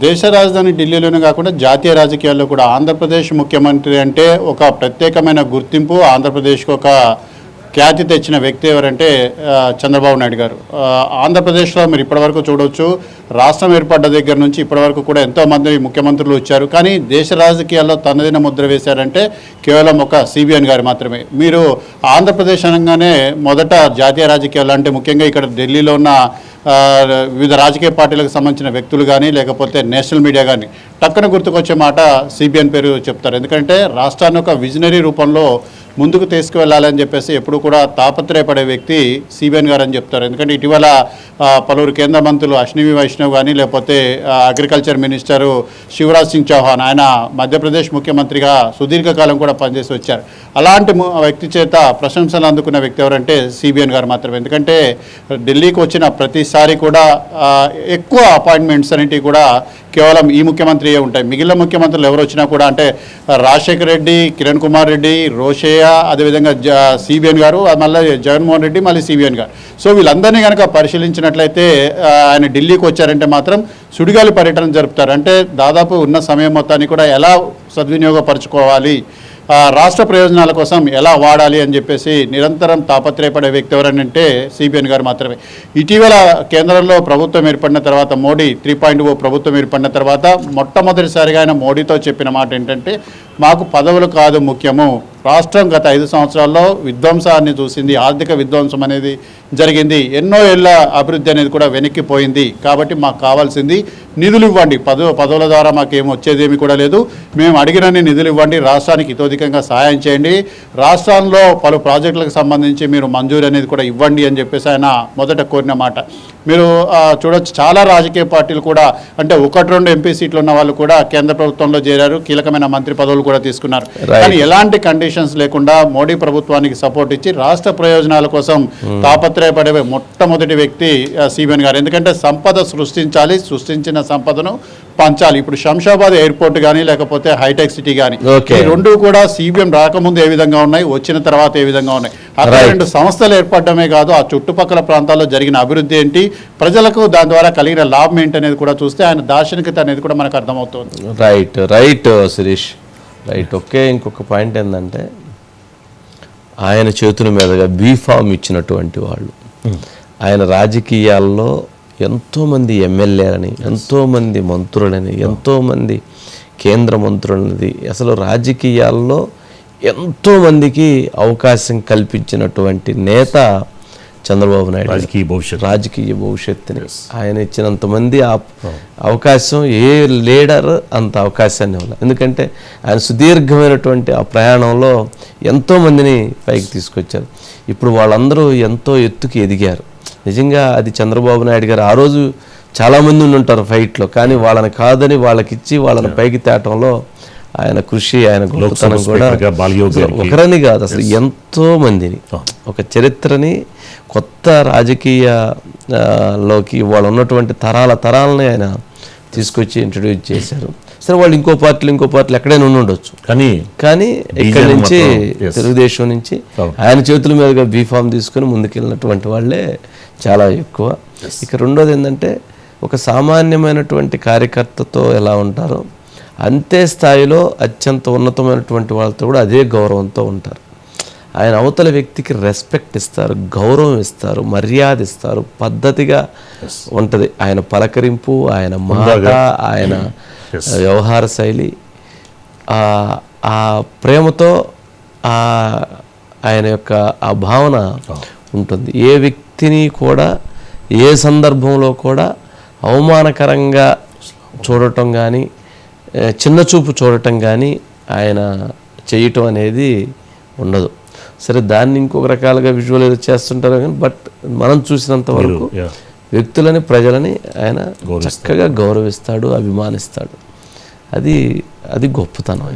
దేశ రాజధాని ఢిల్లీలోనే కాకుండా జాతీయ రాజకీయాల్లో కూడా ఆంధ్రప్రదేశ్ ముఖ్యమంత్రి అంటే ఒక ప్రత్యేకమైన గుర్తింపు ఆంధ్రప్రదేశ్కి ఒక ఖ్యాతి తెచ్చిన వ్యక్తి ఎవరంటే చంద్రబాబు నాయుడు గారు. ఆంధ్రప్రదేశ్లో మీరు ఇప్పటివరకు చూడవచ్చు రాష్ట్రం ఏర్పడ్డ దగ్గర నుంచి ఇప్పటివరకు కూడా ఎంతోమంది ముఖ్యమంత్రులు వచ్చారు. కానీ దేశ రాజకీయాల్లో తనదైన ముద్ర వేశారంటే కేవలం ఒక సిబిఎన్ గారు మాత్రమే. మీరు ఆంధ్రప్రదేశ్ అనగానే మొదట జాతీయ రాజకీయాలు అంటే ముఖ్యంగా ఇక్కడ ఢిల్లీలో ఉన్న వివిధ రాజకీయ పార్టీలకు సంబంధించిన వ్యక్తులు కానీ లేకపోతే నేషనల్ మీడియా కానీ టక్కున గుర్తుకొచ్చే మాట సిబిఎన్ పేరు చెప్తారు. ఎందుకంటే రాష్ట్రాన్ని ఒక విజనరీ రూపంలో ముందుకు తీసుకువెళ్ళాలని చెప్పేసి ఎప్పుడు కూడా తాపత్రయపడే వ్యక్తి సిబిఎన్ గారు అని చెప్తారు. ఎందుకంటే ఇటీవల పలువురు కేంద్ర మంత్రులు అశ్విని వైష్ణవ్ కానీ లేకపోతే అగ్రికల్చర్ మినిస్టరు శివరాజ్ సింగ్ చౌహాన్ ఆయన మధ్యప్రదేశ్ ముఖ్యమంత్రిగా సుదీర్ఘకాలం కూడా పనిచేసి వచ్చారు. అలాంటి వ్యక్తి చేత ప్రశంసలు అందుకున్న వ్యక్తి ఎవరంటే సిబిఎన్ గారు మాత్రమే. ఎందుకంటే ఢిల్లీకి వచ్చిన ప్రతిసారి కూడా ఎక్కువ అపాయింట్మెంట్స్ అనేటివి కూడా కేవలం ఈ ముఖ్యమంత్రియే ఉంటాయి. మిగిలిన ముఖ్యమంత్రులు ఎవరు వచ్చినా కూడా అంటే రాజశేఖర రెడ్డి కిరణ్ కుమార్ రెడ్డి రోషయ్య అదేవిధంగా జ సిబిఎన్ గారు మళ్ళీ జగన్మోహన్ రెడ్డి మళ్ళీ సిబిఎన్ గారు. సో వీళ్ళందరినీ కనుక పరిశీలించినట్లయితే ఆయన ఢిల్లీకి వచ్చారంటే మాత్రం సుడిగాలి పర్యటన జరుపుతారు. అంటే దాదాపు ఉన్న సమయం మొత్తాన్ని కూడా ఎలా సద్వినియోగపరచుకోవాలి రాష్ట్ర ప్రయోజనాల కోసం ఎలా వాడాలి అని చెప్పేసి నిరంతరం తాపత్రయపడే వ్యక్తి ఎవరనంటే సిబిఎన్ గారు మాత్రమే. ఇటీవల కేంద్రంలో ప్రభుత్వం ఏర్పడిన తర్వాత మోడీ త్రీ పాయింట్ ఓ ప్రభుత్వం ఏర్పడిన తర్వాత మొట్టమొదటిసారిగా ఆయన మోడీతో చెప్పిన మాట ఏంటంటే మాకు పదవులు కాదు ముఖ్యము. రాష్ట్రం గత ఐదు సంవత్సరాల్లో విధ్వంసాన్ని చూసింది ఆర్థిక విధ్వంసం అనేది జరిగింది ఎన్నో ఏళ్ళ అభివృద్ధి అనేది కూడా వెనక్కిపోయింది. కాబట్టి మాకు కావాల్సింది నిధులు ఇవ్వండి. పదవు పదవుల ద్వారా మాకేం వచ్చేదేమి కూడా లేదు. మేము అడిగినన్ని నిధులు ఇవ్వండి. రాష్ట్రానికి ఇతోధికంగా సహాయం చేయండి. రాష్ట్రంలో పలు ప్రాజెక్టులకు సంబంధించి మీరు మంజూరు అనేది కూడా ఇవ్వండి అని చెప్పేసి ఆయన మొదట కోరిన మాట. మీరు చూడొచ్చు చాలా రాజకీయ పార్టీలు కూడా అంటే ఒకటి రెండు ఎంపీ సీట్లు ఉన్న వాళ్ళు కూడా కేంద్ర ప్రభుత్వంలో చేరారు కీలకమైన మంత్రి పదవులు కూడా తీసుకున్నారు. కానీ ఎలాంటి కండిషన్స్ లేకుండా మోడీ ప్రభుత్వానికి సపోర్ట్ ఇచ్చి రాష్ట్ర ప్రయోజనాల కోసం తాపత్రయపడే మొట్టమొదటి వ్యక్తి సిబిఎన్ గారు. ఎందుకంటే సంపద సృష్టించాలి సృష్టించిన సంపదను పంచాలి. ఇప్పుడు శంషాబాద్ ఎయిర్పోర్ట్ కానీ లేకపోతే హైటెక్ సిటీ కానీ. ఈ రెండు కూడా సిబిఎం రాకముందు ఏ విధంగా ఉన్నాయి వచ్చిన తర్వాత ఏ విధంగా ఉన్నాయి? అక్కడ. రెండు సంస్థలు ఏర్పడమే కాదు ఆ చుట్టుపక్కల ప్రాంతాల్లో జరిగిన అభివృద్ధి ఏంటి? ప్రజలకు దాని ద్వారా కలిగిన లాభం ఏంటి అనేది కూడా చూస్తే ఆయన దార్శనికత అనేది కూడా మనకు అర్థమవుతుంది. Right right Shirish. రైట్ ఒకే ఇంకొక పాయింట్ ఏంటంటే ఆయన చేతుల మీదుగా బీఫామ్ ఇచ్చినటువంటి వాళ్ళు. ఆయన రాజకీయాల్లో ఎంతోమంది ఎమ్మెల్యేలని ఎంతోమంది మంత్రులని ఎంతోమంది కేంద్ర మంత్రులది అసలు రాజకీయాల్లో ఎంతోమందికి అవకాశం కల్పించినటువంటి నేత చంద్రబాబు నాయుడు. రాజకీయ భవిష్యత్తు. రాజకీయ భవిష్యత్తుని. ఆయన ఇచ్చినంత మంది ఆ అవకాశం ఏ లీడర్ అంత అవకాశాన్ని ఇవ్వాలి ఎందుకంటే ఆయన సుదీర్ఘమైనటువంటి ఆ ప్రయాణంలో ఎంతో మందిని పైకి తీసుకొచ్చారు. ఇప్పుడు వాళ్ళందరూ ఎంతో ఎత్తుకి ఎదిగారు. నిజంగా అది చంద్రబాబు నాయుడు గారు ఆ రోజు చాలామంది ఉంటారు ఫైట్లో కానీ వాళ్ళని కాదని వాళ్ళకిచ్చి వాళ్ళని పైకి తేటంలో ఆయన కృషి ఆయన గొప్పతనం కూడా. ఒకరని కాదు అసలు ఎంతో మందిని. ఒక చరిత్రని కొత్త రాజకీయ లోకి వాళ్ళు ఉన్నటువంటి తరాల తరాలని ఆయన తీసుకొచ్చి ఇంట్రడ్యూస్ చేశారు. సరే వాళ్ళు ఇంకో పార్టీలు ఇంకో పార్టీలు ఎక్కడైనా ఉండి ఉండొచ్చు. కానీ కానీ ఇక్కడి నుంచి. తెలుగుదేశం నుంచి అవును. ఆయన చేతుల మీదుగా బీఫామ్ తీసుకొని ముందుకెళ్ళినటువంటి వాళ్ళే చాలా ఎక్కువ. ఇక రెండోది ఏంటంటే ఒక సామాన్యమైనటువంటి కార్యకర్తతో ఎలా ఉంటారో అంతే స్థాయిలో అత్యంత ఉన్నతమైనటువంటి వాళ్ళతో కూడా అదే గౌరవంతో ఉంటారు. ఆయన అవతల వ్యక్తికి రెస్పెక్ట్ ఇస్తారు గౌరవం ఇస్తారు మర్యాద ఇస్తారు పద్ధతిగా ఉంటుంది. ఆయన పలకరింపు ఆయన మాట. ఆయన. వ్యవహార శైలి ఆ ఆ ప్రేమతో ఆ ఆయన యొక్క ఆ భావన ఉంటుంది. ఏ వ్యక్తిని కూడా ఏ సందర్భంలో కూడా అవమానకరంగా చూడటం కానీ చిన్న చూపు చూడటం కానీ ఆయన చేయటం అనేది ఉండదు. సరే దాన్ని ఇంకొక రకాలుగా విజువలైజ్ చేస్తుంటారు కానీ బట్ మనం చూసినంత వరకు. వ్యక్తులని ప్రజలని ఆయన చక్కగా గౌరవిస్తాడు అభిమానిస్తాడు. అది అది గొప్పతనం.